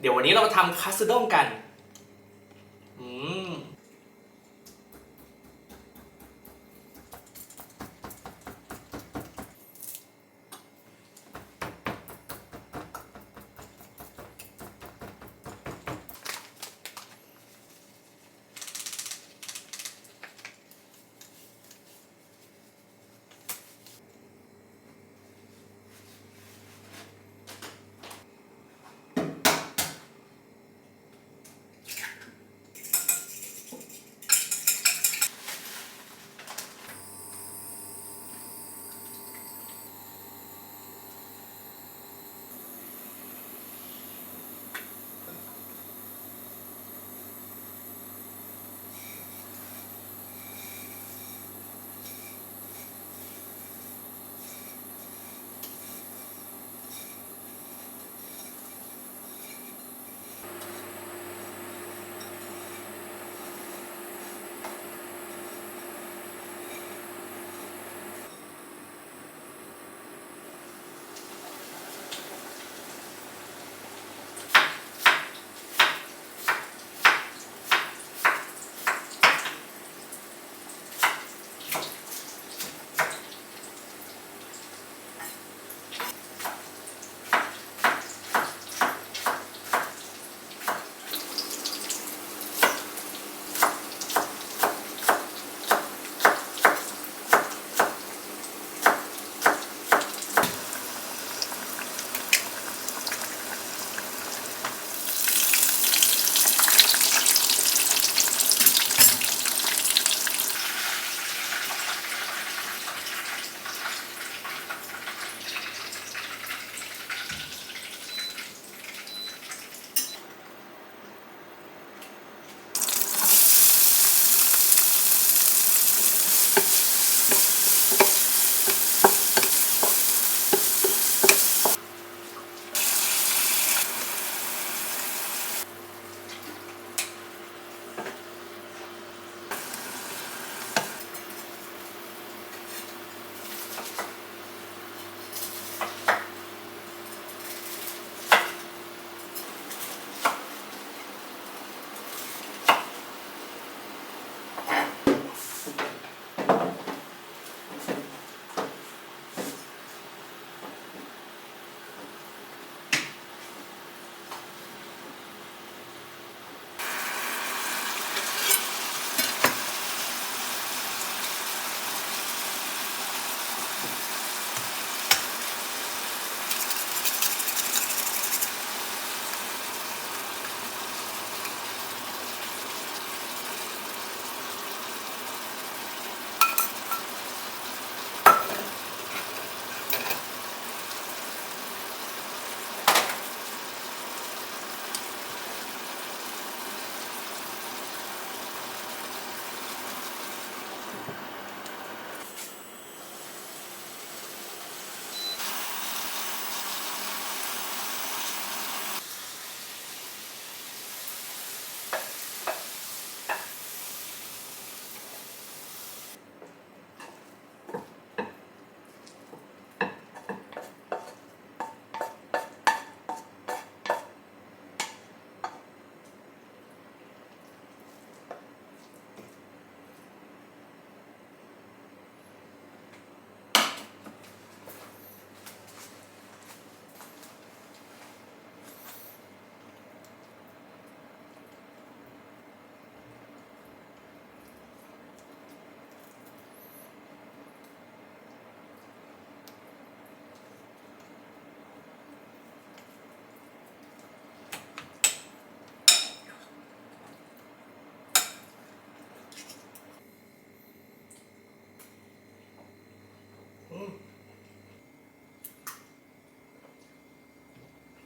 เดี๋ยววันนี้เราทำคัตสึด้งกัน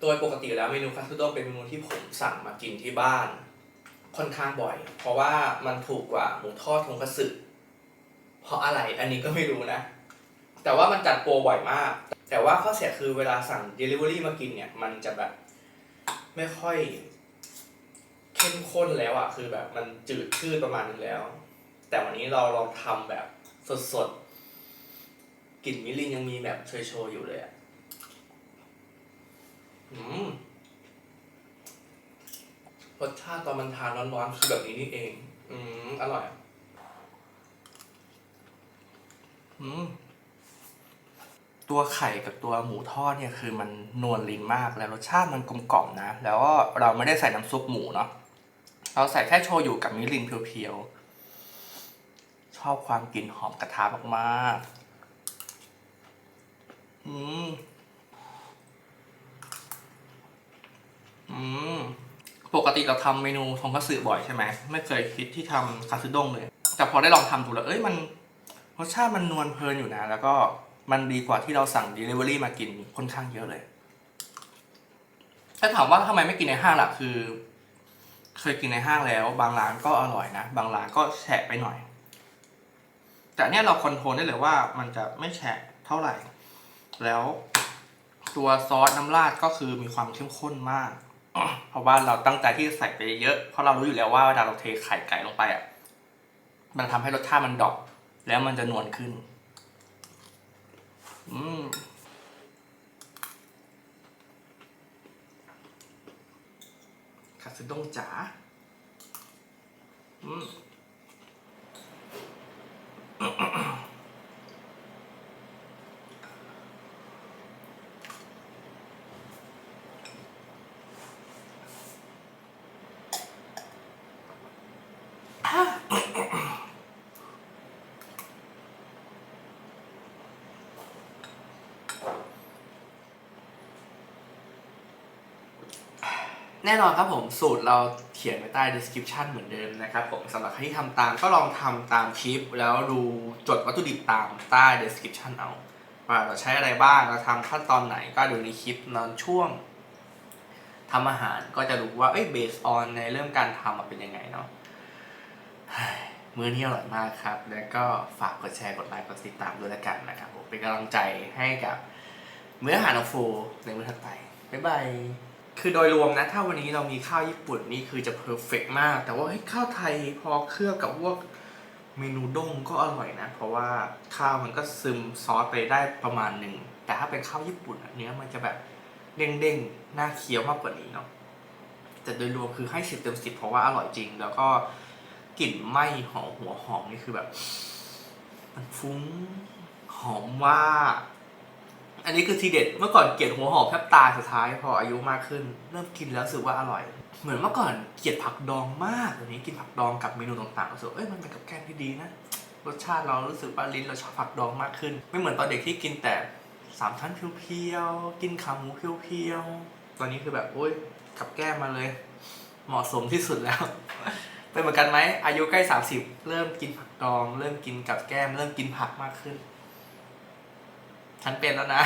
โดยปกติแล้วเมนูคัตสึด้งเป็นเมนูที่ผมสั่งมากินที่บ้าน ค่อนข้างบ่อย เพราะว่ามันถูกกว่าหมูทอดทงคัตสึเพราะอะไรอันนี้ก็ไม่รู้นะ แต่ว่ามันจัดโปรบ่อยมาก แต่ว่าข้อเสียคือเวลาสั่ง Delivery มากินเนี่ย มันจะแบบไม่ค่อยเข้มข้นแล้วอะคือแบบมันจืดชืดประมาณนึงแล้ว แต่วันนี้เราลองทำแบบสดๆกลิ่นมิรินยังมีแบบโชยๆอยู่เลยอะ รสชาติตอนมันทานร้อนๆคือแบบนี้นี่เอง อืมอร่อย อืมตัวไข่กับตัวหมูทอดเนี่ยคือมันนวลลิ้นมากแล้วรสชาติมันกลมกล่อมนะ แล้วก็เราไม่ได้ใส่น้ำซุปหมูเนาะเราใส่แค่โชยุกับมิรินเพียวๆ ชอบความกลิ่นหอมกระทะมากๆ อืม อืมปกติเราทำเมนูทงคัตสึบ่อยใช่ไหมไม่เคยคิดที่ทำคาสึด้งเลย แต่พอได้ลองทำดูแล้วเอ้ยมันรสชาติมันนวลเพลินอยู่นะ แล้วก็มันดีกว่าที่เราสั่ง Delivery มากินค่อนข้างเยอะเลย ถ้าถามว่าทำไมไม่กินในห้างล่ะคือ เคยกินในห้างแล้ว บางร้านก็อร่อยนะ บางร้านก็แฉะไปหน่อย แต่เนี้ยเราคอนโทรลได้เลยว่ามันจะไม่แฉะเท่าไหร่ แล้วตัวซอสน้ำราดก็คือมีความเข้มข้นมาก เพราะว่าเราตั้งใจที่จะใส่ไปเยอะเพราะเรารู้อยู่แล้วว่าเวลาเราเทไข่ไก่ลงไปอะมันทำให้รสชาติมันดอปแล้วมันจะนวลขึ้น อืมคาสึด้งจ๋าอืม แน่นอนครับผมสูตรเราเขียนไว้ใต้ description เหมือนเดิมนะครับผมสำหรับใครที่ทำตามก็ลองทำตามคลิป แล้วดูจดวัตถุดิบตามใต้ description เอาว่าเราใช้อะไรบ้างเราทำขั้นตอนไหนก็ดูในคลิปนอนช่วงทำอาหารก็จะรู้ว่าเอ้ย based on ในเรื่องการทำมันเป็นยังไงเนาะมื้อนี้อร่อยมากครับ แล้วก็ฝากกดแชร์กดไลค์กดติดตามด้วยละกันนะครับผมเป็นกำลังใจให้กับมื้ออาหารของฟูในมื้อถัดไปบ๊ายบาย คือโดยรวมนะ ถ้าวันนี้เรามีข้าวญี่ปุ่นนี่คือจะเพอร์เฟกมาก แต่ว่าข้าวไทยพอเคลือบกับพวกเมนูด้งก็อร่อยนะ เพราะว่าข้าวมันก็ซึมซอสไปได้ประมาณหนึ่ง แต่ถ้าเป็นข้าวญี่ปุ่นเนื้อมันจะแบบเด้งๆ น่าเคี้ยวมากกว่านี้เนาะแต่โดยรวมคือให้สิบเต็มสิบเพราะว่าอร่อยจริง แล้วก็กลิ่นไหม้หอมหัวหอมนี่คือแบบ มันฟุ้งหอมมาก อันนี้คือทีเด็ด เมื่อก่อนเกลียดหัวหอมแทบตายสุดท้ายพออายุมากขึ้น เริ่มกินแล้วรู้สึกว่าอร่อย เหมือนเมื่อก่อนเกลียดผักดองมากเดี๋ยวนี้กินผักดองกับเมนูต่างๆรู้สึกเอ้ยมันเป็นกับแกล้มที่ดีนะ รสชาติเรารู้สึกว่าลิ้นเราชอบผักดองมากขึ้น ไม่เหมือนตอนเด็กที่กินแต่สามชั้นเพียวๆกินขาหมูเพียวๆตอนนี้คือแบบโอ้ยกับแก้มมาเลย เหมาะสมที่สุดแล้วเป็นเหมือนกันไหมอายุใกล้ 30 เริ่มกินผักดอง เริ่มกินกับแก้ม เริ่มกินผักมากขึ้น ฉันเป็นแล้วนะ